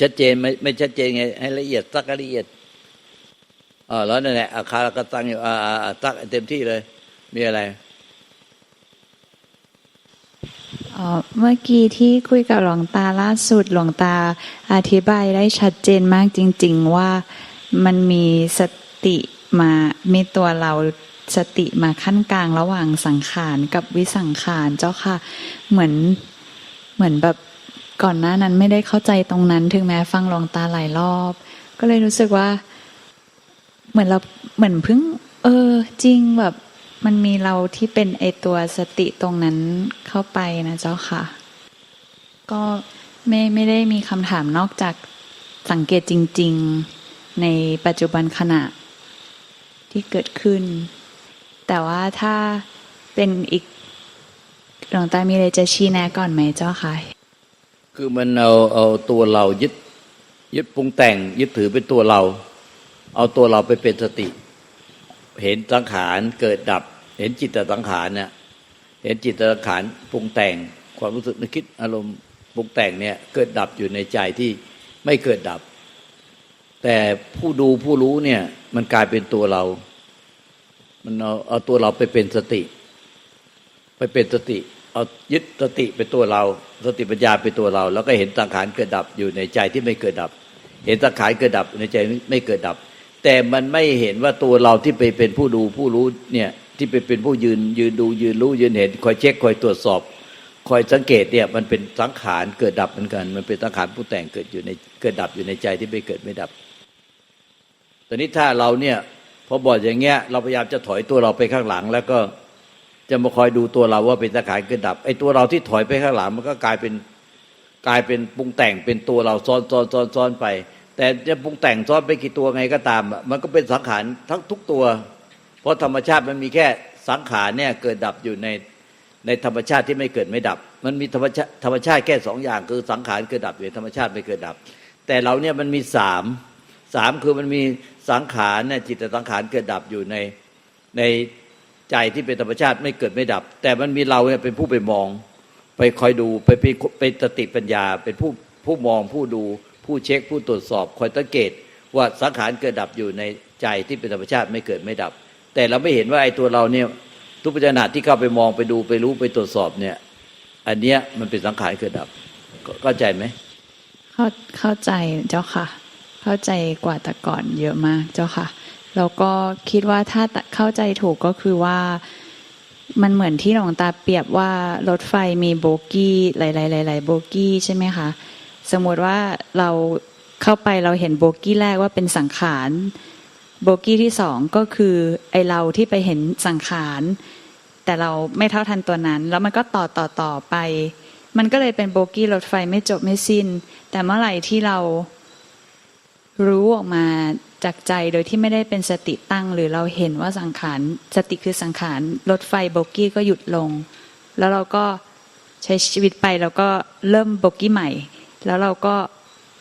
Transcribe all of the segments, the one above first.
ชัดเจนไม่ไม่ชัดเจนไงให้ละเอียดสักละเอียดอ๋อแล้วนั่นแหละอาคารก็ตั้งอยู่อ่าอ่าอ่าตั้งเต็มที่เลย มีอะไรอ๋อเมื่อกี้ที่คุยกับหลวงตาล่าสุดหลวงตาอธิบายได้ชัดเจนมากจริง ๆ ว่ามันมีสติมามีตัวเราสติมาขั้นกลางระหว่างสังขารกับวิสังขารเจ้าค่ะ เหมือนเหมือนแบบ ก่อนหน้านั้นไม่ได้เข้าใจตรงนั้น ถึงแม้ฟังหลวงตาหลายรอบ ก็เลยรู้สึกว่า เหมือนเราเหมือนเพิ่ง เออ จริงแบบ มันมีเราที่เป็นไอตัวสติตรงนั้นเข้าไปนะเจ้าค่ะ ก็ไม่ไม่ได้มีคำถามนอกจากสังเกตจริง ๆ ในปัจจุบันขณะที่เกิดขึ้น แต่ว่าถ้าเป็นอีกหลวงตามีอะไรจะชี้แนะก่อนไหมเจ้าค่ะ คือมันเอาเอาตัวเรายึดยึดปรุงแต่ง ยึดถือเป็นตัวเรา เอาตัวเราไปเป็นสติ เห็นสังขารเกิดดับ เห็นจิตตสังขารเนี่ยเห็นจิตตสังขารปรุงแต่ง ความรู้สึกนึกคิดอารมณ์ปรุงแต่งเนี่ยเกิดดับอยู่ในใจที่ไม่เกิดดับ แต่ผู้ดูผู้รู้เนี่ยมันกลายเป็นตัวเรา มันเอาเอาตัวเราไปเป็นสติ ไปเป็นสติ เอายึดสติเป็นตัวเรา สติปัญญาเป็นตัวเรา แล้วก็เห็นสังขารเกิดดับอยู่ในใจที่ไม่เกิดดับ เห็นสังขารเกิดดับในใจไม่เกิดดับ แต่มันไม่เห็นว่าตัวเราที่ไปเป็นผู้ดูผู้รู้เนี่ยที่ไปเป็นผู้ยืนยืนดูยืนรู้ยืนเห็นคอยเช็คคอยตรวจสอบ คอยสังเกตเนี่ยมันเป็นสังขารเกิดดับเหมือนกัน มันเป็นสังขารผู้แต่งเกิดอยู่ในเกิดดับอยู่ในใจที่ไม่เกิดไม่ดับ ตอนนี้ถ้าเราเนี่ยพอบอกอย่างเงี้ยเราพยายามจะถอยตัวเราไปข้างหลังแล้วก็ จะมาคอยดูตัวเราว่าเป็นสังขารเกิดดับไอ้ตัวเราที่ถอยไปข้างหลังมันก็กลายเป็นกลายเป็นปรุงแต่งเป็นตัวเราซ้อนซ้อนซ้อนซ้อนไป แต่จะปรุงแต่งซ้อนไปกี่ตัวไงก็ตามอะมันก็เป็นสังขารทั้งทุกตัว เพราะธรรมชาติมันมีแค่สังขารเนี่ยเกิดดับอยู่ในในธรรมชาติที่ไม่เกิดไม่ดับ มันมีธรรมชาติธรรมชาติแค่สองอย่าง คือสังขารเกิดดับอยู่ในธรรมชาติไม่เกิดดับ แต่เราเนี่ยมันมีสามสามคือมันมีสังขารเนี่ยจิตสังขารเกิดดับอยู่ในใน ใจที่เป็นธรรมชาติไม่เกิดไม่ดับ แต่มันมีเราเนี่ยเป็นผู้ไปมอง ไปคอยดูไปไปเป็นสติปัญญา เป็นผู้ผู้มองผู้ดู ผู้เช็คผู้ตรวจสอบคอยสังเกต ว่าสังขารเกิดดับอยู่ในใจที่เป็นธรรมชาติไม่เกิดไม่ดับ แต่เราไม่เห็นว่าไอ้ตัวเราเนี่ยทุกปัญญาที่เข้าไปมองไปดูไปรู้ไปตรวจสอบเนี่ยอันเนี้ยมันเป็นสังขารเกิดดับเข้าใจไหมเข้าเข้าใจเจ้าค่ะ เข้าใจกว่าแต่ก่อนเยอะมากเจ้าค่ะ แล้วก็คิดว่าถ้าเข้าใจถูกก็คือว่ามันเหมือนที่หลวงตาเปรียบว่ารถไฟมีโบกี้หลายๆหลายๆโบกี้ใช่ไหมคะสมมติว่าเราเข้าไปเราเห็นโบกี้แรกว่าเป็นสังขารโบกี้ที่สองก็คือไอเราที่ไปเห็นสังขารแต่เราไม่เท่าทันตัวนั้น แล้วมันก็ต่อต่อต่อไป มันก็เลยเป็นโบกี้รถไฟไม่จบไม่สิ้น แต่เมื่อไหร่ที่เรารู้ออกมา จากใจโดยที่ไม่ได้เป็นสติตั้ง หรือเราเห็นว่าสังขารสติคือสังขารรถไฟโบกี้ก็หยุดลง แล้วเราก็ใช้ชีวิตไปแล้วก็เริ่มโบกี้ใหม่ แล้วเราก็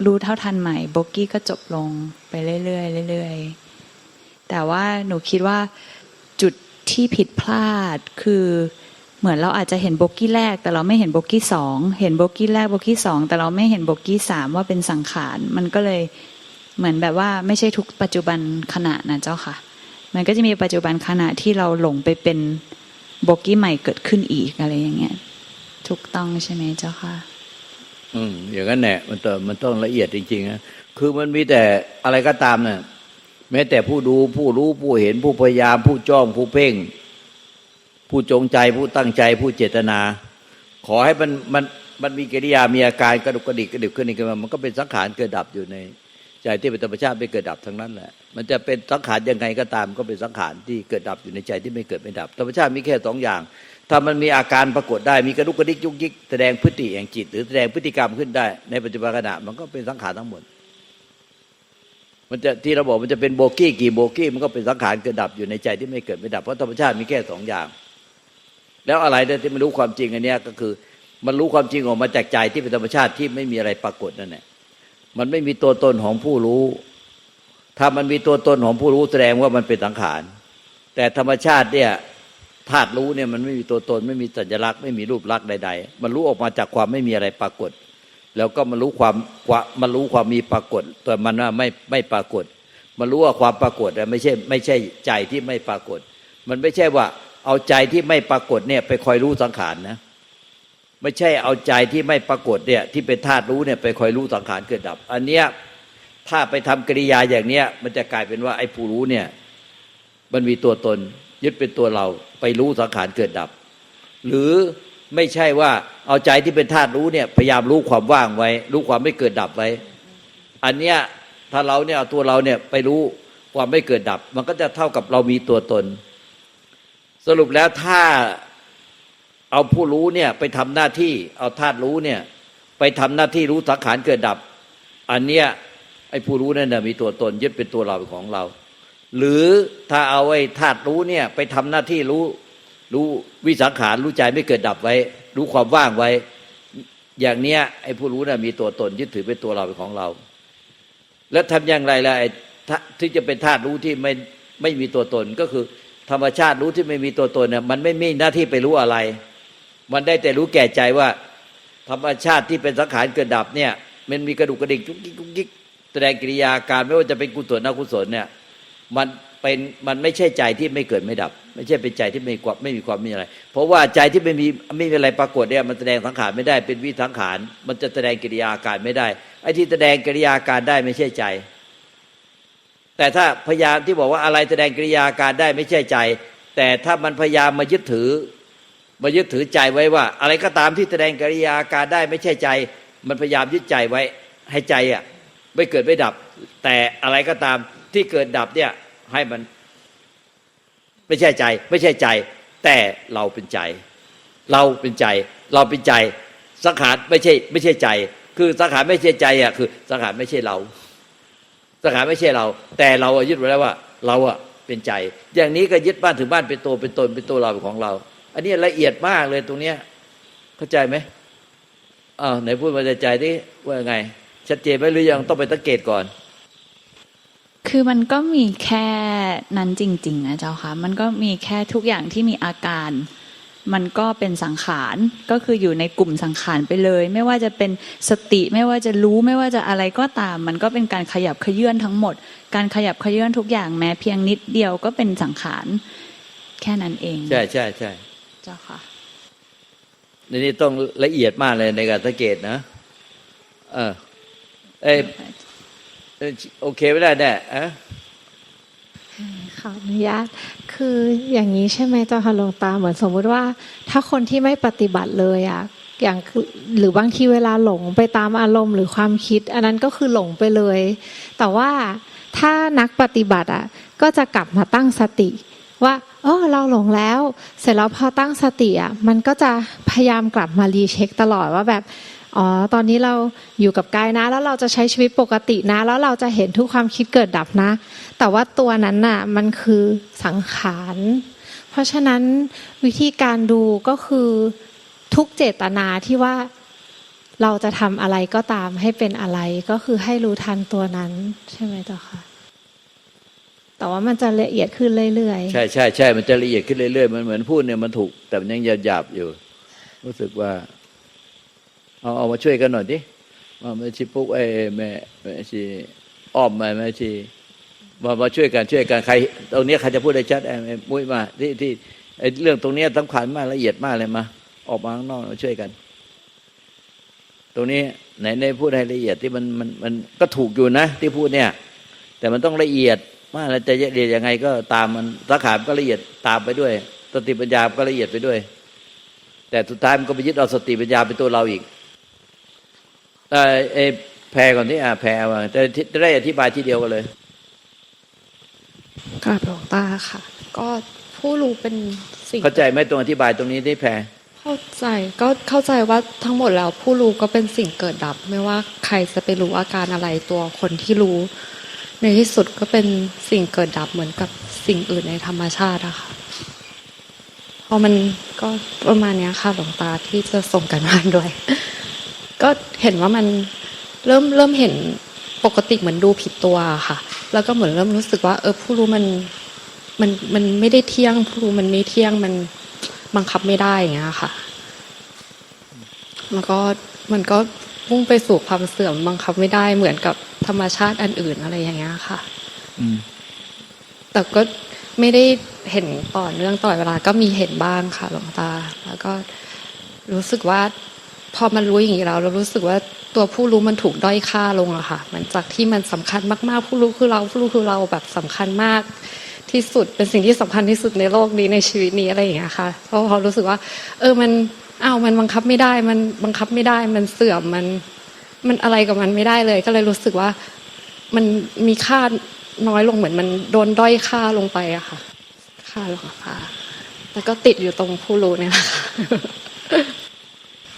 รู้เท่าทันใหม่โบกี้ก็จบลงไปเรื่อยๆเรื่อยๆแต่ว่าหนูคิดว่าจุดที่ผิดพลาดคือเหมือนเราอาจจะเห็นโบกี้แรก แต่เราไม่เห็นโบกี้สองเห็นโบกี้แรกโบกี้สองแต่เราไม่เห็นโบกี้สามว่าเป็นสังขารมันก็เลย เหมือนแบบว่าไม่ใช่ทุกปัจจุบันขณะนะเจ้าค่ะ มันก็จะมีปัจจุบันขณะที่เราหลงไปเป็นโบกี้ใหม่เกิดขึ้นอีกอะไรอย่างเงี้ยถูกต้องใช่ไหมเจ้าค่ะ อืมอย่างนั้นแหละมันต้องมันต้องละเอียดจริงๆนะคือมันมีแต่อะไรก็ตามเนี่ยแม้แต่ผู้ดูผู้รู้ผู้เห็นผู้พยายาม ผู้จ้องผู้เพ่ง ผู้จงใจผู้ตั้งใจผู้เจตนา ขอให้มันมันมันมีกิริยามีอาการกระดุกกระดิกกระดิกขึ้นนี่ขึ้นมามันก็เป็นสังขารเกิดดับอยู่ใน ใจที่เป็นธรรมชาติไม่เกิดดับทั้งนั้นแหละ มันจะเป็นสังขารยังไงก็ตามก็เป็นสังขารที่เกิดดับอยู่ในใจที่ไม่เกิดไม่ดับ ธรรมชาติมีแค่สองอย่าง ถ้ามันมีอาการปรากฏได้มีกระดุกกระดิกยุกยิกแสดงพฤติแห่งจิต หรือแสดงพฤติกรรมขึ้นได้ ในปัจจุบันขณะมันก็เป็นสังขารทั้งหมด มันจะที่เราบอกมันจะเป็นโบกี้กี่โบกี้มันก็เป็นสังขารเกิดดับอยู่ในใจที่ไม่เกิดไม่ดับเพราะธรรมชาติมีแค่สองอย่าง แล้วอะไรที่มันรู้ความจริงอันนี้ก็คือ มันรู้ความจริงออกมาจากใจที่เป็นธรรมชาติที่ไม่มีอะไรปรากฏนั่นแหละ มันไม่มีตัวตนของผู้รู้ ถ้ามันมีตัวตนของผู้รู้แสดงว่ามันเป็นสังขาร แต่ธรรมชาติเนี่ยธาตุรู้เนี่ยมันไม่มีตัวตน ไม่มีสัญลักษณ์ไม่มีรูปลักษณ์ใด ๆ มันรู้ออกมาจากความไม่มีอะไรปรากฏ แล้วก็มารู้ความวามมารู้ความมีปรากฏ แต่มันว่าไม่ไม่ปรากฏมารู้ว่าความปรากฏไม่ใช่ไม่ใช่ใจที่ไม่ปรากฏ มันไม่ใช่ว่าเอาใจที่ไม่ปรากฏเนี่ยไปคอยรู้สังขารนะ ไม่ใช่เอาใจที่ไม่ปรากฏเนี่ยที่เป็นธาตุรู้เนี่ยไปคอยรู้สังขารเกิดดับ อันเนี้ยถ้าไปทำกิริยาอย่างเนี้ยมันจะกลายเป็นว่าไอ้ผู้รู้เนี่ยมันมีตัวตน ยึดเป็นตัวเราไปรู้สังขารเกิดดับ หรือไม่ใช่ว่าเอาใจที่เป็นธาตุรู้เนี่ยพยายามรู้ความว่างไว้ รู้ความไม่เกิดดับไว้ อันเนี้ยถ้าเราเนี่ยเอาตัวเราเนี่ยไปรู้ความไม่เกิดดับ มันก็จะเท่ากับเรามีตัวตน สรุปแล้วถ้า เอาผู้รู้เนี่ยไปทำหน้าที่เอาธาตุรู้เนี่ย ไปทำหน้าที่รู้สังขารเกิดดับ อันเนี้ยไอ้ผู้รู้นั่นน่ะมีตัวตนยึดเป็นตัวเราเป็นของเรา หรือถ้าเอาไอ้ธาตุรู้เนี่ยไปทำหน้าที่รู้รู้วิสังขารรู้ใจไม่เกิดดับไว้ รู้ความว่างไว้ อย่างเนี้ยไอ้ผู้รู้น่ะมีตัวตนยึดถือเป็นตัวเราเป็นของเรา แล้วทำอย่างไรล่ะไอ้ที่จะเป็นธาตุรู้ที่ไม่ไม่มีตัวตนก็คือ ธรรมชาติรู้ที่ไม่มีตัวตนเนี่ยมันไม่มีหน้าที่ไปรู้อะไร มันได้แต่รู้แก่ใจว่า ธรรมชาติที่เป็นสังขารเกิดดับเนี่ย มันมีกระดูกกระดิกจุกจิกจุกจิกแสดงกิริยาการไม่ว่าจะเป็นกุศลอกุศลเนี่ยมันเป็นมันไม่ใช่ใจที่ไม่เกิดไม่ดับ ไม่ใช่เป็นใจที่ไม่ความไม่มีความไม่มีอะไร เพราะว่าใจที่ไม่มีไม่มีอะไรปรากฏเนี่ยมันแสดงสังขารไม่ได้เป็นวิสังขาร มันจะแสดงกิริยาการไม่ได้ไอ้ที่แสดงกิริยาการได้ไม่ใช่ใจ แต่ถ้าพยายามที่บอกว่าอะไรแสดงกิริยาการได้ไม่ใช่ใจ แต่ถ้ามันพยายามมายึดถือ มายึดถือใจไว้ว่า อะไรก็ตามที่แสดงกิริยาการได้ไม่ใช่ใจ มันพยายามยึดใจไว้ให้ใจอะไม่เกิดไม่ดับ แต่อะไรก็ตามที่เกิดดับเนี่ยให้มันไม่ใช่ใจ ไม่ใช่ใจ แต่เราเป็นใจ เราเป็นใจ เราเป็นใจ สังขารไม่ใช่ไม่ใช่ใจ คือสังขารไม่ใช่ใจอะคือสังขารไม่ใช่เรา สังขารไม่ใช่เรา แต่เราอะยึดไว้แล้วว่า เราอะเป็นใจ อย่างนี้ก็ยึดบ้านถึงบ้านเป็นตัวเป็นตนเป็นตัวเราเป็นของเรา อันนี้ละเอียดมากเลยตรงเนี้ย เข้าใจไหมอ้าวไหนพูดมาใจที่ว่าไง ชัดเจนไหมหรือยังต้องไปสังเกตก่อน คือมันก็มีแค่นั้นจริง ๆ นะเจ้าค่ะ มันก็มีแค่ทุกอย่างที่มีอาการ มันก็เป็นสังขารก็คืออยู่ในกลุ่มสังขารไปเลย ไม่ว่าจะเป็นสติไม่ว่าจะรู้ไม่ว่าจะอะไรก็ตาม มันก็เป็นการขยับเขยื่อนทั้งหมด การขยับเขยื่อนทุกอย่างแม้ เพียงนิดเดียวก็เป็นสังขารแค่นั้นเอง ใช่ใช่ใช่ เจ้าค่ะในนี้ต้องละเอียดมากเลยในการสังเกตนะ เออเอยเอ้ยโอเคไม่ได้แน่อะขออนุญาตคืออย่างนี้ใช่ไหมเจ้าค่ะหลวงตาเหมือนสมมุติว่า ถ้าคนที่ไม่ปฏิบัติเลยอะอย่างคือหรือบางทีเวลาหลงไปตามอารมณ์หรือความคิด อันนั้นก็คือหลงไปเลย แต่ว่าถ้านักปฏิบัติอะก็จะกลับมาตั้งสติว่า เออเราหลงแล้ว เสร็จแล้วพอตั้งสติอะมันก็จะพยายามกลับมารีเช็คตลอดว่าแบบอ๋อตอนนี้เราอยู่กับกายนะ แล้วเราจะใช้ชีวิตปกตินะ แล้วเราจะเห็นทุกความคิดเกิดดับนะ แต่ว่าตัวนั้นน่ะมันคือสังขาร เพราะฉะนั้นวิธีการดูก็คือทุกเจตนาที่ว่าเราจะทำอะไรก็ตามให้เป็นอะไรก็คือให้รู้ทันตัวนั้น ใช่ไหมเจ้าค่ะ แต่ว่ามันจะละเอียดขึ้นเรื่อยๆ ใช่ใช่ใช่มันจะละเอียดขึ้นเรื่อยๆ มันเหมือนพูดเนี่ยมันถูก แต่มันยังหยาบๆอยู่ รู้สึกว่า เอาเอามาช่วยกันหน่อยดิมาแม่ชีปุ๊กไอ้แม่แม่ชีอ้อมมาแม่ชีมามาช่วยกันช่วยกันใครตรงนี้ใครจะพูดได้ชัดไอ้มุ้ยมาที่ที่ไอ้เรื่องตรงนี้สำคัญมากละเอียดมากเลยมาออกมาข้างนอกมาช่วยกัน ตรงนี้ไหนในพูดให้ละเอียดที่มันมันมันก็ถูกอยู่นะ ที่พูดเนี่ย แต่มันต้องละเอียด มากแล้วจะละเอียดยังไงก็ตามมันสังขารก็ละเอียดตามไปด้วยสติปัญญาก็ละเอียดไปด้วย แต่สุดท้ายมันก็ไปยึดเอาสติปัญญาเป็นตัวเราอีกเออเออแพรก่อนที่อ่าแพรมาแต่จะได้อธิบายทีเดียวกันเลยกราบหลวงตาค่ะ ก็ผู้รู้เป็นสิ่งเข้าใจไหมตรงอธิบายตรงนี้ที่แพรเข้าใจก็เข้าใจว่าทั้งหมดแล้วผู้รู้ก็เป็นสิ่งเกิดดับ ไม่ว่าใครจะไปรู้อาการอะไรตัวคนที่รู้ ในที่สุดก็เป็นสิ่งเกิดดับเหมือนกับสิ่งอื่นในธรรมชาติอะค่ะพราะมันก็ประมาณนี้ค่ะหลวงตาที่จะส่งกันบ้านด้วย ก็เห็นว่ามันเริ่มเริ่มเห็นปกติเหมือนดูผิดตัวค่ะ แล้วก็เหมือนเริ่มรู้สึกว่า เออผู้รู้มันมันมันไม่ได้เที่ยงผู้รู้มันไม่เที่ยงมันบังคับไม่ได้อย่างเงี้ยค่ะ แล้วก็มันก็ มุ่งไปสู่ความเสื่อมบังคับไม่ได้เหมือนกับธรรมชาติอันอื่นอะไรอย่างเงี้ยค่ะอืมแต่ก็ไม่ได้เห็นต่อเนื่องตลอดเวลา ก็มีเห็นบ้างค่ะหลวงตา แล้วก็รู้สึกว่า พอมันรู้อย่างนี้แล้วเรารู้สึกว่าตัวผู้รู้มันถูกด้อยค่าลงอะค่ะ มันจากที่มันสำคัญมากๆ ผู้รู้คือเราผู้รู้คือเราแบบสำคัญมากที่สุดเป็นสิ่งที่สำคัญที่สุดในโลกนี้ในชีวิตนี้อะไรอย่างเงี้ยค่ะเพราะพอรู้สึกว่า เออมัน อ้าวมันบังคับไม่ได้ มันบังคับไม่ได้ มันเสื่อมมัน มันอะไรกับมันไม่ได้เลย ก็เลยรู้สึกว่ามันมีค่าน้อยลงเหมือนมันโดนด้อยค่าลงไปอะค่ะ ค่าลงค่ะแล้วก็ติดอยู่ตรงผู้รู้เนี่ยแหละค่ะ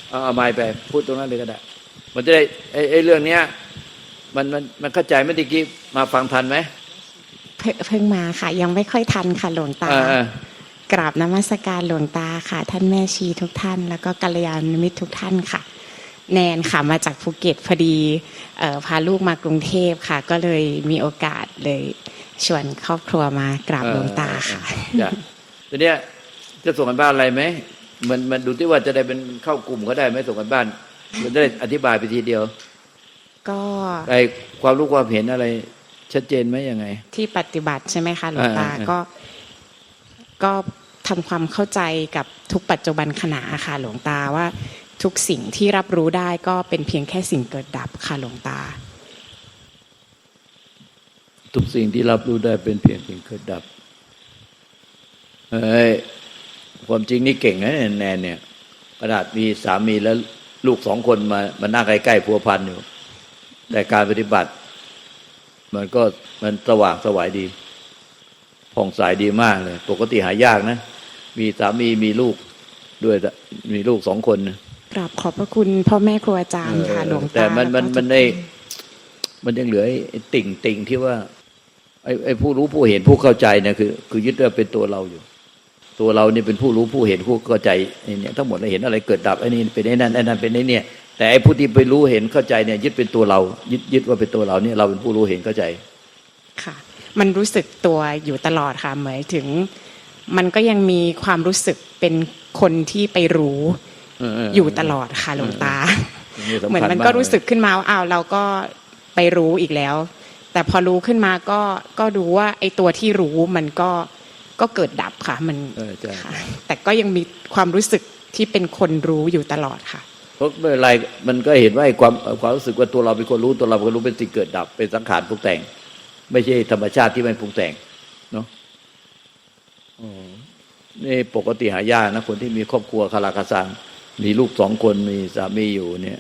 เอาเอาไม้ไปพูดตรงนั้นเลยก็ได้ มันจะได้ไอ้ไอ้เรื่องเนี้ยมันมันมันเข้าใจไหมตะกี้มาฟังทันไหมเพิ่งเพิ่งมาค่ะ ยังไม่ค่อยทันค่ะหลวงตาเออเออ กราบนมัสการหลวงตาค่ะ ท่านแม่ชีทุกท่าน แล้วก็กัลยาณมิตรทุกท่านค่ะ แนนค่ะมาจากภูเก็ตพอดีเอ่อพาลูกมากรุงเทพค่ะ ก็เลยมีโอกาสเลยชวนครอบครัวมากราบหลวงตาค่ะจ้ะทีเนี้ยจะส่งกันบ้านอะไรไหมมันมันดูที่ว่าจะได้เป็นเข้ากลุ่มก็ได้ไหมส่งกันบ้านมันจะได้อธิบายไปทีเดียว ก็ไอ้ความรู้ความเห็นอะไร ชัดเจนไหมยังไง ที่ปฏิบัติใช่ไหมคะหลวงตาอ่าอ่าก็ ก็ทำความเข้าใจกับทุกปัจจุบันขณะค่ะหลวงตาว่าทุกสิ่งที่รับรู้ได้ก็เป็นเพียงแค่สิ่งเกิดดับค่ะหลวงตา ทุกสิ่งที่รับรู้ได้เป็นเพียงสิ่งเกิดดับเฮ้ยความจริงนี่เก่งนะแนนเนี่ยขนาดมีสามีแล้วลูกสองคนมามานั่งใกล้ๆพัวพันอยู่ แต่การปฏิบัติ มันก็มันสว่างสวายดี ผ่องใสดีมากเลย ปกติหายากนะ มีสามีมีลูกด้วยมีลูกสองคนนะกราบขอบพระคุณพ่อแม่ครูอาจารย์ค่ะเออหลวงตาแต่มันมันแล้วก็มันทุกได้ท่ามันยังเหลือไอ้ไอ้ติ่งติ่งที่ว่าไอ้ไอ้ผู้รู้ผู้เห็นผู้เข้าใจเนี่ยคือ คือยึดว่าเป็นตัวเราอยู่ ตัวเรานี่เป็นผู้รู้ผู้เห็นผู้เข้าใจไอ้เนี่ยทั้งหมดเราเห็นอะไรเกิดดับไอ้นี่เป็นไอ้นั่นไอ้นั่นเป็นไอ้เนี่ย แต่ไอ้ผู้ที่ไปรู้เห็นเข้าใจเนี่ยยึดเป็นตัวเรา ยึดยึดว่าเป็นตัวเราเนี่ยเราเป็นผู้รู้เห็นเข้าใจค่ะ มันรู้สึกตัวอยู่ตลอดค่ะหมายถึง มันก็ยังมีความรู้สึกเป็นคนที่ไปรู้เออเอออยู่ตลอดค่ะหลวงตานี่สำคัญเหมือนมันากก็เลยรู้สึกขึ้นมาว่าอ้าวเราก็ไปรู้อีกแล้ว แต่พอรู้ขึ้นมาก็ก็ดูว่าไอ้ตัวที่รู้มันก็ก็เกิดดับค่ะ มันเออใช่ค่ะแต่ก็ยังมีความรู้สึกที่เป็นคนรู้อยู่ตลอดค่ะเพราะไม่เป็นไรมันก็เห็นว่าไอ้ความความรู้สึกว่าตัวเราเป็นคนรู้ตัวเราเป็นคนรู้เป็นสิ่งเกิดดับเป็นสังขารปรุงแต่ง ไม่ใช่ธรรมชาติที่มันปรุงแต่งเนาะอ๋อนี่ปกติหายากนะคนที่มีครอบครัวคาราคาซังมีลูกสองคนมีสามีอยู่เนี่ย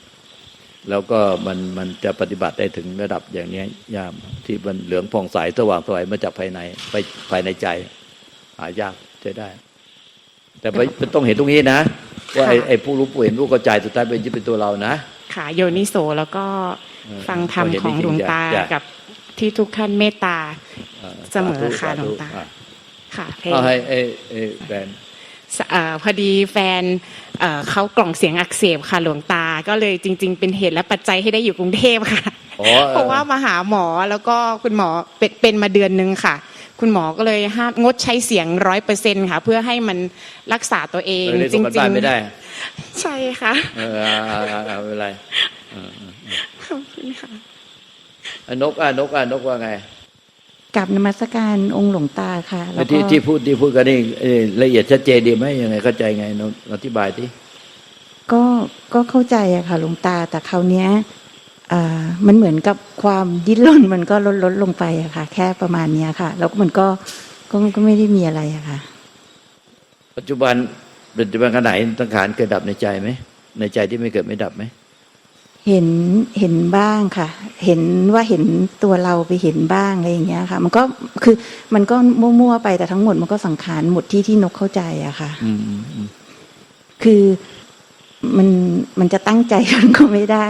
แล้วก็มันมันจะปฏิบัติได้ถึงระดับอย่างเนี้ยยากที่มันเหลืองผ่องใสสว่างสวยมาจากภายในไปภายในใจ หายากใช้ได้ แต่ไปมันต้องเห็นตรงนี้นะว่าไอ้ค่ะไอ้ผู้รู้ผู้เห็นผู้เข้าใจสุดท้ายเป็นยึดเป็นตัวเรานะค่ะโยนิโสแล้วก็เออฟังธรรมก็เห็นของจริงๆหลวงตาอย่ากับ ที่ทุกท่านเมตตาอ่าเสมอธุค่ะสหลวงตาอะค่ะเพเอาให้ไอ้ไอ้แฟนสเอ่อพอดีแฟนเอ่อเขากล่องเสียงอักเสบค่ะหลวงตา ก็เลยจริง ๆ เป็นเหตุและปัจจัยให้ได้อยู่กรุงเทพค่ะอ๋อเพราะว่ามาหาหมอแล้วก็คุณหมอเป็นเป็นมาเดือนนึงค่ะ คุณหมอก็เลยห้ามงดใช้เสียงร้อยเปอร์เซ็นค่ะ เพื่อให้มันรักษาตัวเองเออได้จส่งกันบ้านไม่ได้ ใช่ค่ะเออเอาเอาเอาเอาไม่เป็นไรเออเออขอบคุณค่ะอะ นกอะนกอะนกว่าไงกับนมัสการองค์หลวงตาค่ะ แล้วก็ที่ที่พูดที่พูดกันนี่เอ่อละเอียดชัดเจนดีไหมยังไงเข้าใจไงนกอธิบายที่ก็ก็เข้าใจอะค่ะหลวงตาแต่คราวเนี้ยอ่ามันเหมือนกับความดิ้นรนมันก็ลดลดลงไปอะค่ะ แค่ประมาณเนี้ยค่ะ แล้วมันก็ก็ก็ไม่ได้มีอะไรอะค่ะ ปัจจุบันปัจจุบันขณะสังขารเกิดดับในใจไหมในใจที่ไม่เกิดไม่ดับไหม เห็นเห็นบ้างค่ะ เห็นว่าเห็นตัวเราไปเห็นบ้างอะไรอย่างเงี้ยค่ะ มันก็คือมันก็มั่วๆไปแต่ทั้งหมดมันก็สังขารหมดที่ที่นกเข้าใจอะค่ะอืมอืมอืมคือมันมันจะตั้งใจมันก็ไม่ได้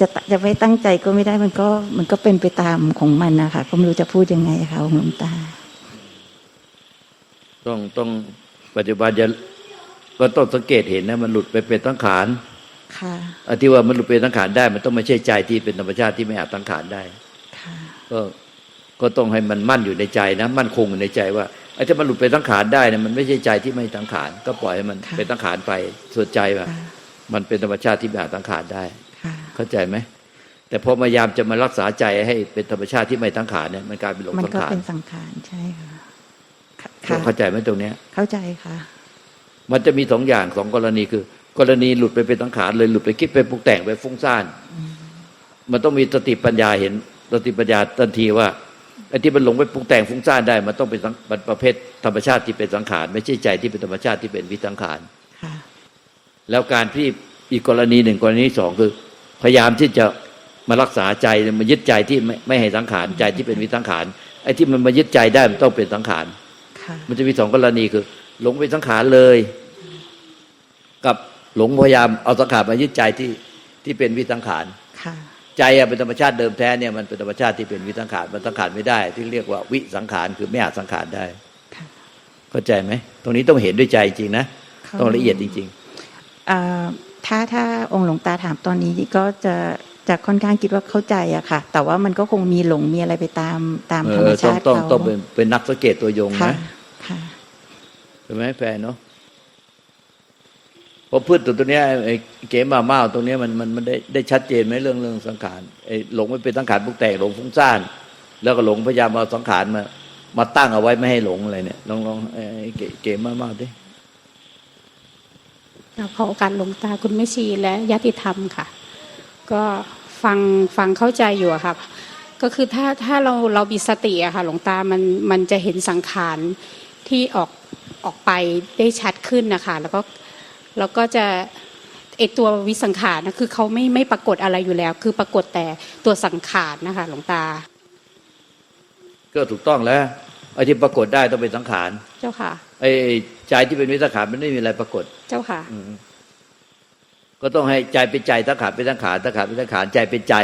จะจะไม่ตั้งใจก็ไม่ได้มันก็มันก็เป็นไปตามของมันนะคะก็ไม่รู้จะพูดยังไงอะค่ะองค์หลวงตา ต้องต้องปัจจุบันจะก็ต้องสังเกตเห็นนะ มันหลุดไปเป็นสังขาร ค่ะอันที่ว่ามันหลุดเป็นสังขารได้ มันต้องไม่ใช่ใจที่เป็นธรรมชาติที่ไม่อาจสังขารได้ค่ะก็ก็ต้องให้มันมั่นอยู่ในใจนะ มั่นคงอยู่ในใจว่าไอ้ที่มันหลุดไปสังขารได้เนี่ยมันไม่ใช่ใจที่ไม่สังขาร ก็ปล่อยให้มันค่ะเป็นสังขารไปส่วนใจว่าค่ะมันเป็นธรรมชาติที่ไม่อาจสังขารได้ค่ะเข้าเข้าใจไหมแต่พอพยายามจะมารักษาใจให้เป็นธรรมชาติที่ไม่สังขารเนี่ยมันกลายเป็นหลงมันสังก็ขารเป็นสังขารใช่ค่ะค่ะเข้าใจไหมตรงเนี้ย เข้าใจค่ะ มันจะมีสองอย่างสองกรณีคือก รณีหลุดไปเป็นสังขารเลยหลุดไปคิดไปปรุงแต่งไปฟุ้งซ่าน มันต้องมีสติปัญญาเห็นสติปัญญาทันทีว่าไอ้ที่มันหลงไปปรุงแต่งฟุ้งซ่านได้ มันต้องเป็นสังมันประเภทธรรมชาติที่เป็นสังขาร ไม่ใช่ใจที่เป็นธรรมชาติที่เป็นวิสังขารค่ะแล้วการที่อีกกรณีหนึ่งกรณีสองคือ พยายามที่จะมารักษาใจมายึดใจที่ไม่ไม่ให้สังขารใจที่เป็นวิสังขารไอ้ที่มันมายึดใจได้มันต้องเป็นสังขารค่ะมันจะมีสองกรณีคือ หลงเป็นสังขารเลย กับ หลงพยายามเอาสังขารมายึดใจที่ที่เป็นวิสังขารค่ะใจอะเป็นธรรมชาติเดิมแท้เนี่ยมันเป็นธรรมชาติที่เป็นวิสังขารมันสังขารไม่ได้ ที่เรียกว่าวิสังขารคือไม่อาจสังขารได้ค่ะเข้าใจไหมตรงนี้ต้องเห็นด้วยใจจริงนะเข้าต้องละเอียดจริงอ่าถ้าถ้าองค์หลวงตาถามตอนนี้ก็จะจะค่อนข้างคิดว่าเข้าใจอะค่ะ แต่ว่ามันก็คงมีหลงมีอะไรไปตามตามๆเอธรรมอต้องชาติต้องเขาต้องเป็นเป็นนักสังเกตตัวยงค่ะนะค่ะใช่ไหมแฟนเนาะ พอพืชตัวเนี้ไอ้เกมมาเมาตรงนี้มันมันมันได้ได้ชัดเจนไหมเรื่องเรื่องสังขารไอ้หลงไม่เป็นสังขารพวกแตกหลงฟุ้งซ่าน แล้วก็หลงพยายามเอาสังขารมามาตั้งเอาไว้ไม่ให้หลงอะไรเนี่ยลองลองไอ้เกเกมมาเมาดิขอโอกาสหลวงตาคุณแม่ชีและญาติธรรมค่ะ ก็ฟังฟังเข้าใจอยู่อะค่ะก็คือถ้าถ้าเราเรามีสติอะค่ะ หลวงตามันมันจะเห็นสังขารที่ออกออกไปได้ชัดขึ้นนะคะ แล้วก็ แล้วก็จะไอตัววิสังขารนะคือเขาไม่ไม่ปรากฏอะไรอยู่แล้ว คือปรากฏแต่ตัวสังขารนะคะหลวงตา ก็ถูกต้องแล้วไอ้ที่ปรากฏได้ต้องเป็นสังขาร เจ้าค่ะไอ้ใจที่เป็นวิสังขารมันไม่มีอะไรปรากฏ เจ้าค่ะอืมก็ต้องให้ใจเป็นใจสังขารเป็นสังขารสังขารเป็นสังขารใจเป็นใจ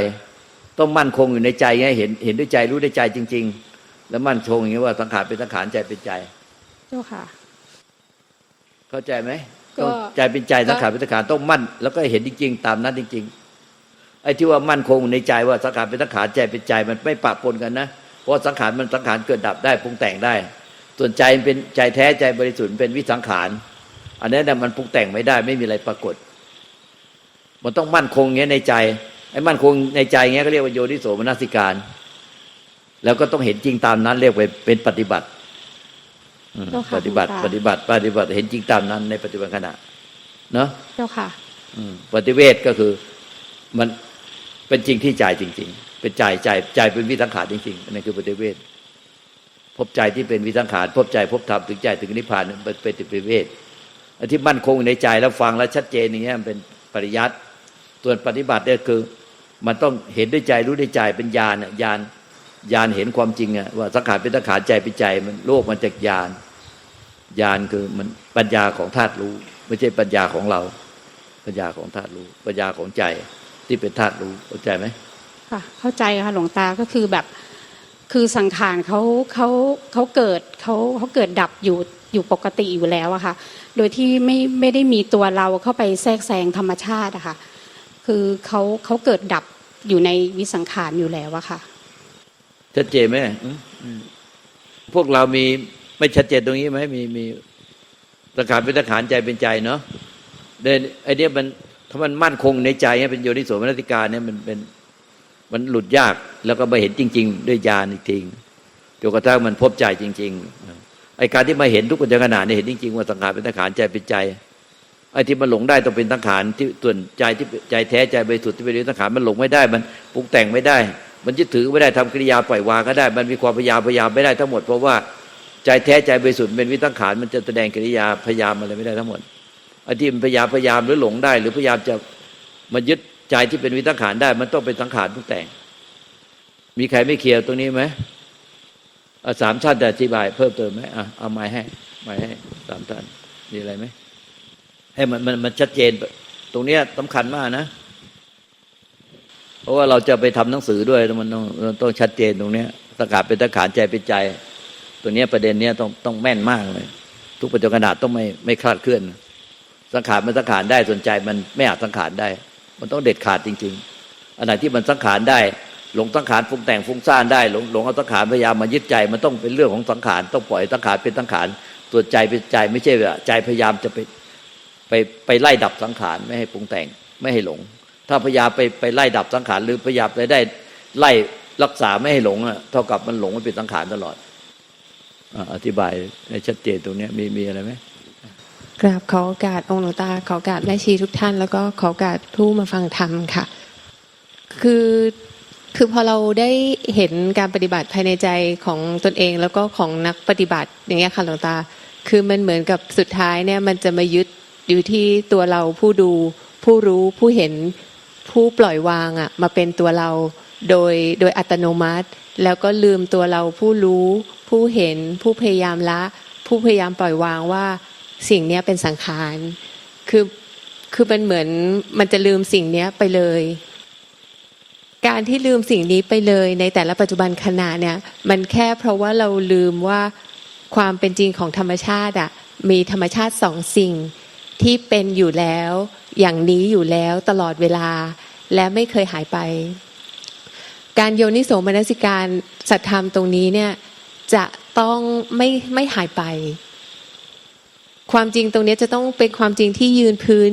ต้องมั่นคงอยู่ในใจไงเห็นเห็นด้วยใจรู้ด้วยใจจริง ๆ แล้วมั่นคงอย่างนี้ว่าสังขารเป็นสังขารใจเป็นใจ เจ้าค่ะ เข้าใจไหมก็ต้อง ใจเป็นใจสังขารเป็นสังขารต้องมั่น แล้วก็เห็นจริง ๆ ตามนั้นจริง ๆ ไอ้ที่ว่ามั่นคงในใจว่าสังขารเป็นสังขารใจเป็นใจมันไม่ปะปนกันนะเพราะสังขารมันสังขารเกิดดับได้ปรุงแต่งได้ ส่วนใจมันเป็นใจแท้ใจบริสุทธิ์เป็นวิสังขาร อันนี้นะมันปรุงแต่งไม่ได้ ไม่มีอะไรปรากฏ มันต้องมั่นคงเงี้ยในใจไอ้มั่นคงในใจเงี้ยก็เรียกว่าโยนิโสมนสิการ แล้วก็ต้องเห็นจริงตามนั้นเรียกว่าเป็นปฏิบัติอืมเจ้าค่ะปฏิบัติหลวงตาปฏิบัติปฏิบัติเห็นจริงตามนั้นในปัจจุบันขณะ เนาะเจ้าค่ะอืมปฏิเวทก็คือมันเป็นจริงที่ใจจริง ๆ เป็นใจใจใจเป็นวิสังขารจริงๆอันนั้นคือปฏิเวทพบใจที่เป็นวิสังขารพบใจพบธรรมถึงใจถึงนิพพานนั่นเป็นเป็นปฏิเวทอันที่มั่นคงอยู่ในใจแล้วฟังแล้วชัดเจนอย่างเงี้ยมันเป็นปริยัติส่วนปฏิบัติเนี่ยคือ มันต้องเห็นด้วยใจรู้ด้วยใจเป็นญาณน่ะญาณญาณเห็นความจริงอะว่าสังขารเป็นสังขารใจเป็นใจมันโลกมันจากญาณญาณคือมันปัญญาของธาตุรู้ ไม่ใช่ปัญญาของเรา ปัญญาของธาตุรู้ ปัญญาของใจที่เป็นธาตุรู้เข้าใจไหมค่ะเข้าใจค่ะหลวงตาก็คือแบบ คือสังขารเขาเขาเขาเกิดเขาเขาเกิดดับอยู่อยู่ปกติอยู่แล้วอะค่ะ โดยที่ไม่ไม่ได้มีตัวเราเข้าไปแทรกแซงธรรมชาติอะค่ะ คือเขาเขาเกิดดับอยู่ในวิสังขารอยู่แล้วอะค่ะชัดเจนไหมอืมอืมพวกเรามีไม่ชัดเจนตรงนี้ไหมมีมี สังขารเป็นสังขารใจเป็นใจเนาะเดนไอเนี้ยมันถ้ามันมั่นคงในใจเป็นโยนิโสมนสิการเนี่ยมันเป็นมันหลุดยากแล้วก็มาเห็นจริง ๆ ด้วยญาณจริงๆจนกระทั่งมันพบใจจริง ๆ ไอการที่มาเห็นทุกปัจจุบันเนี่ยเห็นจริง ๆ ว่าสังขารเป็นสังขารใจเป็นใจไอ้ที่มันหลงได้ต้องเป็นสังขารที่ส่วนใจที่ใจแท้ใจบริสุทธิ์ที่เป็นสังขารมันหลงไม่ได้ มันปรุงแต่งไม่ได้ มันยึดถือไม่ได้ทำกิริยาปล่อยวางก็ได้ มันมีความพยายามพยายามไม่ได้ทั้งหมดเพราะว่า ใจแท้ใจบริสุทธิ์เป็นวิสังขารมันจะแสดงกิริยาพยายามอะไรไม่ได้ทั้งหมดไอ้ที่มันพยายามพยายามหรือหลงได้ หรือพยายามจะมายึดใจที่เป็นวิสังขารได้ มันต้องเป็นสังขารปรุงแต่ง มีใครไม่เคลียร์ตรงนี้ไหมสามท่านจะอธิบาย เพิ่มเติมไหมอะเอาไม้ให้ไม้ให้สามท่านมีอะไรไหมให้มันมันมันชัดเจน ตรงเนี้ยสำคัญมากนะเพราะว่าเราจะไปทำหนังสือด้วยมันต้องต้องชัดเจนตรงเนี้ยสกัดเป็นตะขานใจเป็นใจ ตัวนี้ประเด็นเนี้ยต้องต้องแม่นมากเลย ทุกปัจจุบันขนาต้องไม่ไม่คลาดเคลื่อน สังขารมันสังขารได้สนใจมันไม่อาจสังขารได้ มันต้องเด็ดขาดจริง ๆ อันไหนที่มันสังขารได้ หลงสังขารปรุงแต่งฟุ้งซ่านได้หลงหลงเอาสังขารพยายามมายึดใจ มันต้องเป็นเรื่องของสังขารต้องปล่อยสังขารเป็นสังขารตัวใจเป็นใจไม่ใช่ใจพยายามจะไปไปไปไล่ดับสังขารไม่ให้ปรุงแต่งไม่ให้หลง ถ้าพยายามไปไปไล่ดับสังขารหรือพยายามไปได้ไล่รักษาไม่ให้หลงอะเท่ากับมันหลงมันเป็นสังขารตลอด อธิบายให้ชัดเจนตรงนี้มีมีอะไรไหมกราบขอโอกาสองค์หลวงตาขอโอกาสแม่ชีทุกท่าน แล้วก็ขอโอกาสผู้มาฟังธรรมค่ะ คือคือพอเราได้เห็นการปฏิบัติภายในใจของตนเอง แล้วก็ของนักปฏิบัติอย่างเงี้ยค่ะหลวงตา คือมันเหมือนกับสุดท้ายเนี่ยมันจะมายึดอยู่ที่ตัวเราผู้ดู ผู้รู้ผู้เห็นผู้ปล่อยวางอะมาเป็นตัวเราโดยโดยอัตโนมัติ แล้วก็ลืมตัวเราผู้รู้ ผู้เห็นผู้พยายามละ ผู้พยายามปล่อยวางว่าสิ่งนี้เป็นสังขารคือคือมันเหมือนมันจะลืมสิ่งนี้ไปเลย การที่ลืมสิ่งนี้ไปเลยในแต่ละปัจจุบันขณะเนี่ย มันแค่เพราะว่าเราลืมว่าความเป็นจริงของธรรมชาติอะมีธรรมชาติสองสิ่งที่เป็นอยู่แล้ว อย่างนี้อยู่แล้วตลอดเวลา และไม่เคยหายไป การโยนิโสมนสิการสัตธรรมตรงนี้เนี่ย จะต้องไม่ไม่หายไป ความจริงตรงนี้จะต้องเป็นความจริงที่ยืนพื้น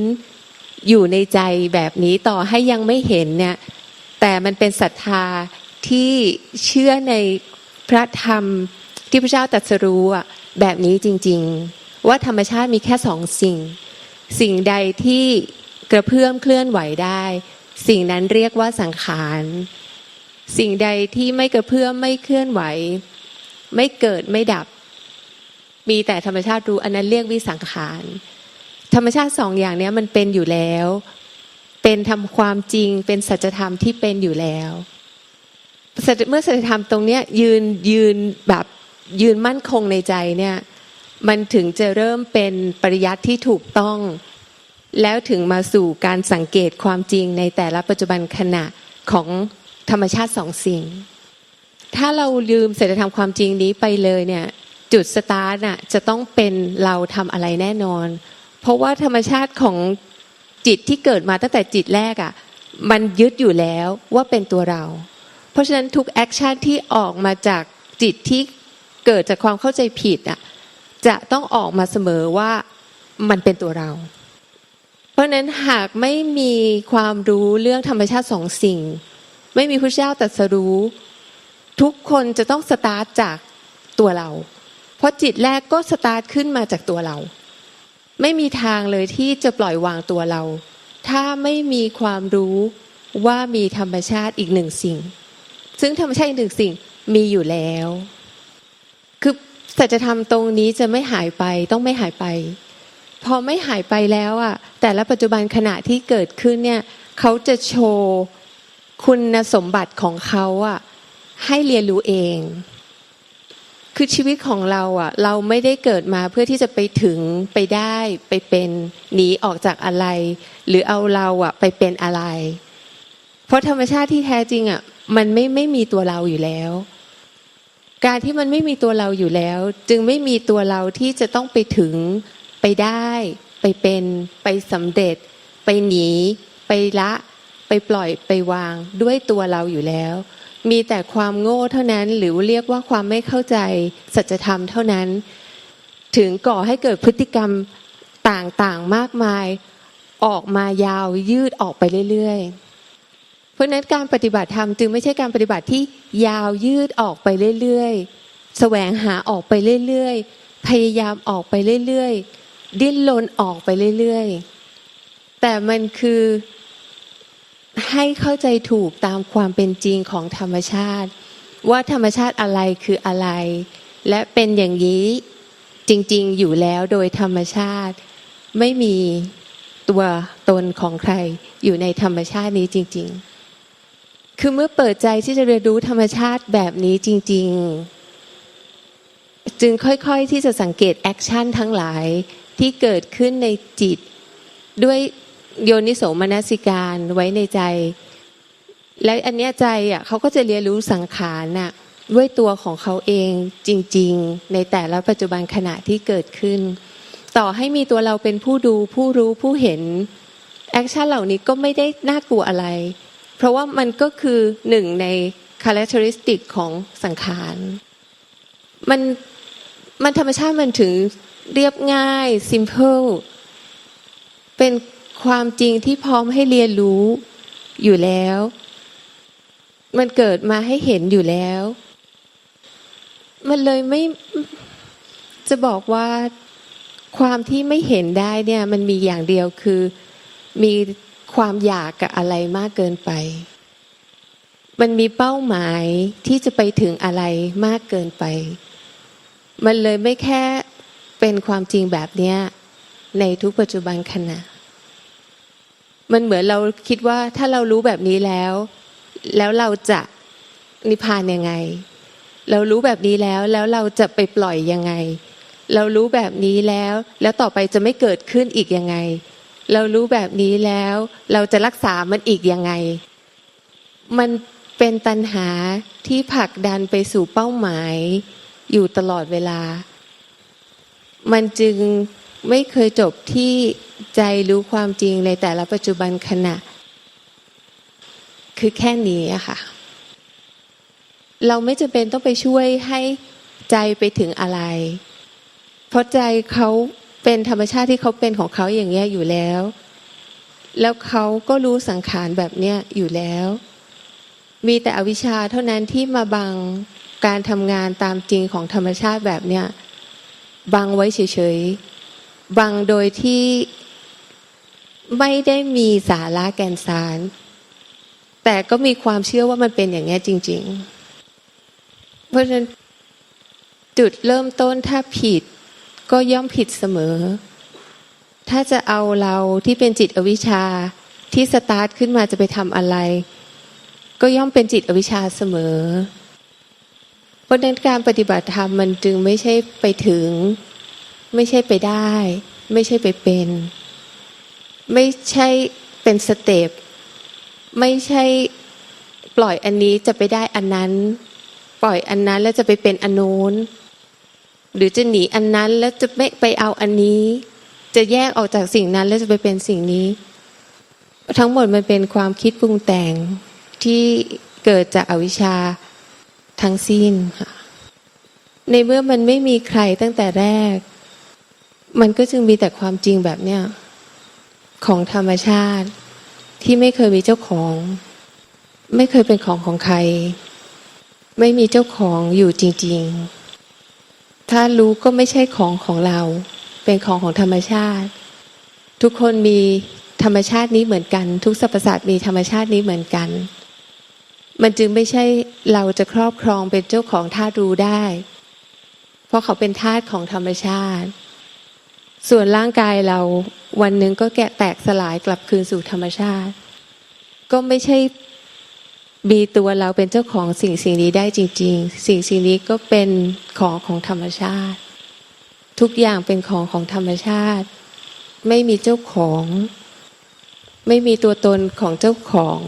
อยู่ในใจแบบนี้ต่อให้ยังไม่เห็นเนี่ย แต่มันเป็นศรัทธาที่เชื่อในพระธรรมที่พระเจ้าตรัสรู้อะแบบนี้จริง ๆ ว่าธรรมชาติมีแค่สองสิ่ง สิ่งใดที่กระเพื่อมเคลื่อนไหวได้ สิ่งนั้นเรียกว่าสังขาร สิ่งใดที่ไม่กระเพื่อมไม่เคลื่อนไหว ไม่เกิดไม่ดับ มีแต่ธรรมชาติรู้อันนั้นเรียกวิสังขารธรรมชาติสองอย่างนี้มันเป็นอยู่แล้ว เป็นทำความจริงเป็นสัจธรรมที่เป็นอยู่แล้วเมื่อสัจธรรมตรงเนี้ยยืนยืนแบบยืนมั่นคงในใจเนี่ยมันถึงจะเริ่มเป็นปริยัติที่ถูกต้อง แล้วถึงมาสู่การสังเกตความจริงในแต่ละปัจจุบันขณะของธรรมชาติสองสิ่ง ถ้าเราลืมศีลธรรมความจริงนี้ไปเลยเนี่ย จุดสตาร์ทน่ะจะต้องเป็นเราทำอะไรแน่นอน เพราะว่าธรรมชาติของจิตที่เกิดมาตั้งแต่จิตแรกอะ่ะมันยึดอยู่แล้วว่าเป็นตัวเรา เพราะฉะนั้นทุกแอคชั่นที่ออกมาจากจิตที่เกิดจากความเข้าใจผิดอะจะต้องออกมาเสมอว่ามันเป็นตัวเรา เพราะฉะนั้นหากไม่มีความรู้เรื่องธรรมชาติสองสิ่ง ไม่มีพระเจ้าตรัสรู้ ทุกคนจะต้องสตาร์ทจากตัวเรา เพราะจิตแรกก็สตาร์ทขึ้นมาจากตัวเรา ไม่มีทางเลยที่จะปล่อยวางตัวเรา ถ้าไม่มีความรู้ว่ามีธรรมชาติอีกหนึ่งสิ่ง ซึ่งธรรมชาติอีกหนึ่งสิ่งมีอยู่แล้ว คือสัจธรรมตรงนี้จะไม่หายไปต้องไม่หายไป พอไม่หายไปแล้วอะแต่ละปัจจุบันขณะที่เกิดขึ้นเนี่ยเขาจะโชว์คุณสมบัติของเขาอะ ให้เรียนรู้เอง คือชีวิตของเราอะ เราไม่ได้เกิดมาเพื่อที่จะไปถึงไปได้ไปเป็นหนีออกจากอะไร หรือเอาเราอะ ไปเป็นอะไร เพราะธรรมชาติที่แท้จริงอะ มันไม่ไม่มีตัวเราอยู่แล้ว การที่มันไม่มีตัวเราอยู่แล้ว จึงไม่มีตัวเราที่จะต้องไปถึงไปได้ ไปเป็นไปสำเร็จ ไปหนี ไปละ ไปปล่อยไปวางด้วยตัวเราอยู่แล้ว มีแต่ความโง่เท่านั้น หรือเรียกว่าความไม่เข้าใจสัจธรรมเท่านั้น ถึงก่อให้เกิดพฤติกรรมต่างๆมากมายออกมายาวยืดออกไปเรื่อยๆ เพราะฉะนั้นการปฏิบัติธรรมจึงไม่ใช่การปฏิบัติที่ยาวยืดออกไปเรื่อยๆแสวงหาออกไปเรื่อยๆ พยายามออกไปเรื่อยๆ ดิ้นรนออกไปเรื่อยๆ แต่มันคือ ให้เข้าใจถูกตามความเป็นจริงของธรรมชาติ ว่าธรรมชาติอะไรคืออะไร และเป็นอย่างนี้จริง ๆ อยู่แล้วโดยธรรมชาติ ไม่มีตัวตนของใคร อยู่ในธรรมชาตินี้จริง ๆ คือเมื่อเปิดใจที่จะเรียนรู้ธรรมชาติแบบนี้จริง ๆ จึงค่อย ๆ ที่จะสังเกตแอคชั่นทั้งหลายที่เกิดขึ้นในจิตด้วย โยนิโสมนสิการไว้ในใจ และอันเนี้ยใจอะเขาก็จะเรียนรู้สังขารน่ะด้วยตัวของเขาเองจริง ๆ ในแต่ละปัจจุบันขณะที่เกิดขึ้น ต่อให้มีตัวเราเป็นผู้ดูผู้รู้ผู้เห็นแอคชั่นเหล่านี้ก็ไม่ได้น่ากลัวอะไร เพราะว่ามันก็คือหนึ่งในคุณลักษณะของสังขารมันมันธรรมชาติมันถึงเรียบง่าย simple เป็น ความจริงที่พร้อมให้เรียนรู้อยู่แล้ว มันเกิดมาให้เห็นอยู่แล้ว มันเลยไม่จะบอกว่าความที่ไม่เห็นได้เนี่ย มันมีอย่างเดียวคือมีความอยากกับอะไรมากเกินไป มันมีเป้าหมายที่จะไปถึงอะไรมากเกินไป มันเลยไม่แค่เป็นความจริงแบบเนี้ยในทุกปัจจุบันขณะ มันเหมือนเราคิดว่าถ้าเรารู้แบบนี้แล้ว แล้วเราจะนิพพานยังไง เรารู้แบบนี้แล้วแล้วเราจะไปปล่อยยังไง เรารู้แบบนี้แล้ว แล้วต่อไปจะไม่เกิดขึ้นอีกยังไง เรารู้แบบนี้แล้ว เราจะรักษามันอีกยังไง มันเป็นตัณหาที่ผลักดันไปสู่เป้าหมาย อยู่ตลอดเวลา มันจึง ไม่เคยจบที่ใจรู้ความจริงในแต่ละปัจจุบันขณะ คือแค่นี้อะค่ะ เราไม่จำเป็นต้องไปช่วยให้ใจไปถึงอะไร เพราะใจเขาเป็นธรรมชาติที่เขาเป็นของเขาอย่างเงี้ยอยู่แล้ว แล้วเขาก็รู้สังขารแบบเนี้ยอยู่แล้ว มีแต่อวิชชาเท่านั้นที่มาบังการทำงานตามจริงของธรรมชาติแบบเนี้ยบังไว้เฉยๆ บังโดยที่ไม่ได้มีสาระแกนสาร แต่ก็มีความเชื่อว่ามันเป็นอย่างนี้จริง ๆ เพราะฉะนั้นจุดเริ่มต้นถ้าผิดก็ย่อมผิดเสมอ ถ้าจะเอาเราที่เป็นจิตอวิชชาที่สตาร์ทขึ้นมาจะไปทำอะไร ก็ย่อมเป็นจิตอวิชชาเสมอ เพราะฉะนั้นการปฏิบัติธรรมมันจึงไม่ใช่ไปถึง ไม่ใช่ไปได้ ไม่ใช่ไปเป็น ไม่ใช่เป็นสเต็ปไม่ใช่ปล่อยอันนี้จะไปได้อันนั้น ปล่อยอันนั้นแล้วจะไปเป็นอันนู้นหรือจะหนีอันนั้นแล้วจะไม่ไปเอาอันนี้ จะแยกออกจากสิ่งนั้นแล้วจะไปเป็นสิ่งนี้ ทั้งหมดมันเป็นความคิดปรุงแต่งที่เกิดจากอวิชชาทั้งสิ้นค่ะในเมื่อมันไม่มีใครตั้งแต่แรก มันก็จึงมีแต่ความจริงแบบเนี้ยของธรรมชาติ ที่ไม่เคยมีเจ้าของ ไม่เคยเป็นของของใคร ไม่มีเจ้าของอยู่จริง ๆ ถ้ารู้ก็ไม่ใช่ของของเรา เป็นของของธรรมชาติ ทุกคนมีธรรมชาตินี้เหมือนกัน ทุกสรรพสัตว์มีธรรมชาตินี้เหมือนกัน มันจึงไม่ใช่เราจะครอบครองเป็นเจ้าของธาตุรู้ได้ เพราะเขาเป็นธาตุของธรรมชาติ ส่วนร่างกายเราวันหนึ่งก็แกะแตกสลายกลับคืนสู่ธรรมชาติ ก็ไม่ใช่มีตัวเราเป็นเจ้าของสิ่งสิ่งนี้ได้จริง ๆ สิ่งสิ่งนี้ก็เป็นของของธรรมชาติ ทุกอย่างเป็นของของธรรมชาติ ไม่มีเจ้าของ ไม่มีตัวตนของเจ้าของ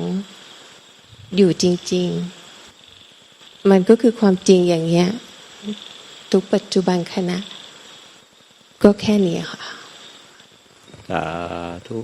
อยู่จริง ๆ มันก็คือความจริงอย่างเงี้ยทุกปัจจุบันขณะ ก็แค่นี้ค่ะสาธุ